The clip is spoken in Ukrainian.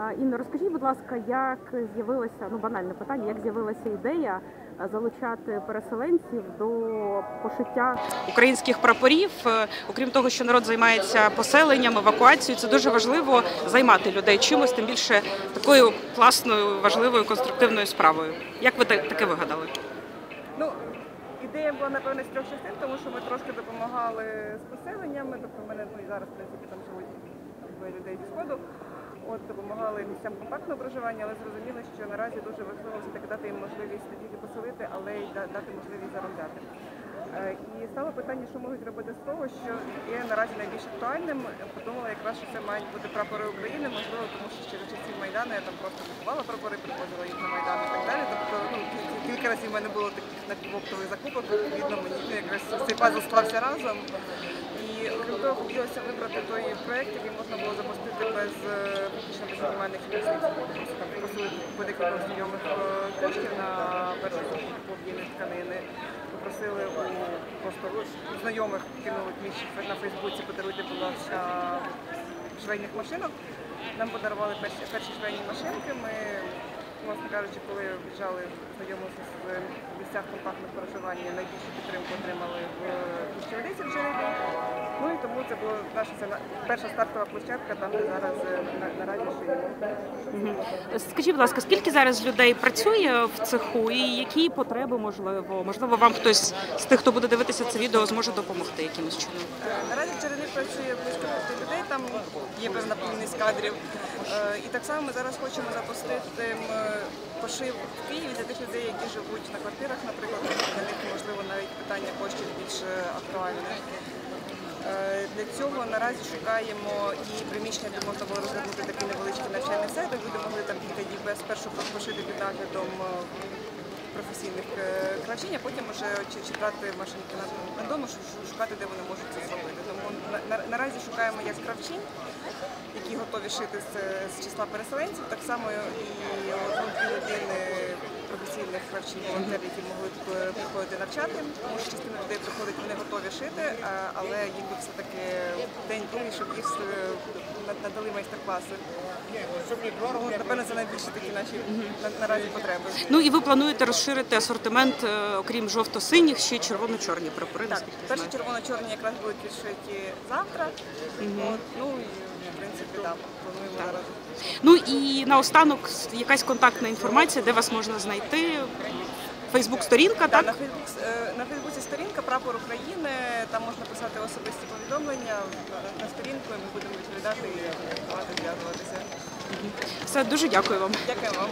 А, Інна, розкажіть, будь ласка, як з'явилося ну банальне питання, як з'явилася ідея залучати переселенців до пошиття українських прапорів? Е, Окрім того, що народ займається поселенням, евакуацією, це дуже важливо займати людей чимось, тим більше такою класною, важливою, конструктивною справою. Як ви таке вигадали? Ну, ідея була напевне з трьох частин, тому що ми трошки допомагали з поселеннями. Тобто в мене ну, і зараз, в принципі, там живуть двоє людей зі сходу. От допомагали місцям компактного проживання, але зрозуміли, що наразі дуже важливо все-таки дати їм можливість не тільки поселити, але й дати можливість заробляти. Е, І стало питання, що можуть робити з того, що є наразі найбільш актуальним. Подумала якраз, що це мають бути прапори України, можливо, тому що за часів Майдану я там просто купувала прапори, привозила їх на Майдан і так далі. Тобто ну, кі- кі- кілька разів в мене було таких напівоптових закупок, відповідно мені якраз цей пазл склався разом. Хотілося вибрати той проєкт, який можна було запустити без е, фактично без мінімальних інвестицій. Просто просили по декілька знайомих е, коштів на першу об'ємних тканини. Попросили у просто знайомих кинули кліч на Фейсбуці, подаруйте, будь ласка, швейних машинок. Нам подарували перші, перші швейні машинки. Ми, власне кажучи, коли в'їжджали, знайомилися з місцях компактного проживання, найбільшу підтримку отримали в Пущеводиці в Джерелі. Тому це була наша перша стартова площадка, там де зараз е, на, наразі шиємо. Скажіть, будь ласка, скільки зараз людей працює в цеху, і які потреби можливо? Можливо, вам хтось з тих, хто буде дивитися це відео, зможе допомогти якимось чином? Е, Наразі в працює близько п'яти людей, там є певна плінність кадрів. Е, І так само ми зараз хочемо запустити пошив в Києві для тих людей, які живуть на квартирах, наприклад, для них можливо навіть питання коштів більш актуальне. Е, Для цього наразі шукаємо і приміщення, де можна було розгорнути такий невеличкий навчальний центр, люди могли там кілька днів без спершу пошити під наглядом е, професійних е, кравчинь, а потім вже чи, чи брати машинки на, на дому, ш- ш- шукати, де вони можуть це зробити. Тому на, на, наразі шукаємо як кравчинь, які готові шити з, з числа переселенців, так само і одну-дві людини професійних кравчинь волонтерів, які могли е, приходити навчати, тому що частина людей приходить, вони готові шити, але їм би все-таки день другий, щоб їх е, надали майстер-класи. Тому, Напевно, це найбільші такі наші наразі потреби. Ну і ви плануєте розширити асортимент, е, окрім жовто-синіх, ще й червоно-чорні прапори. Так, перші червоно-чорні якраз будуть відшиті завтра. От, ну і в принципі так, плануємо Так. зараз. Ну і наостанок якась контактна інформація, де вас можна знайти. Фейсбук-сторінка, Так, так? на Фейсбук е, на Фейсбуці сторінка Прапор України. Там можна писати особисті повідомлення на, на сторінку, і ми будемо відповідати і зв'язуватися. Все дуже дякую вам. Дякую вам.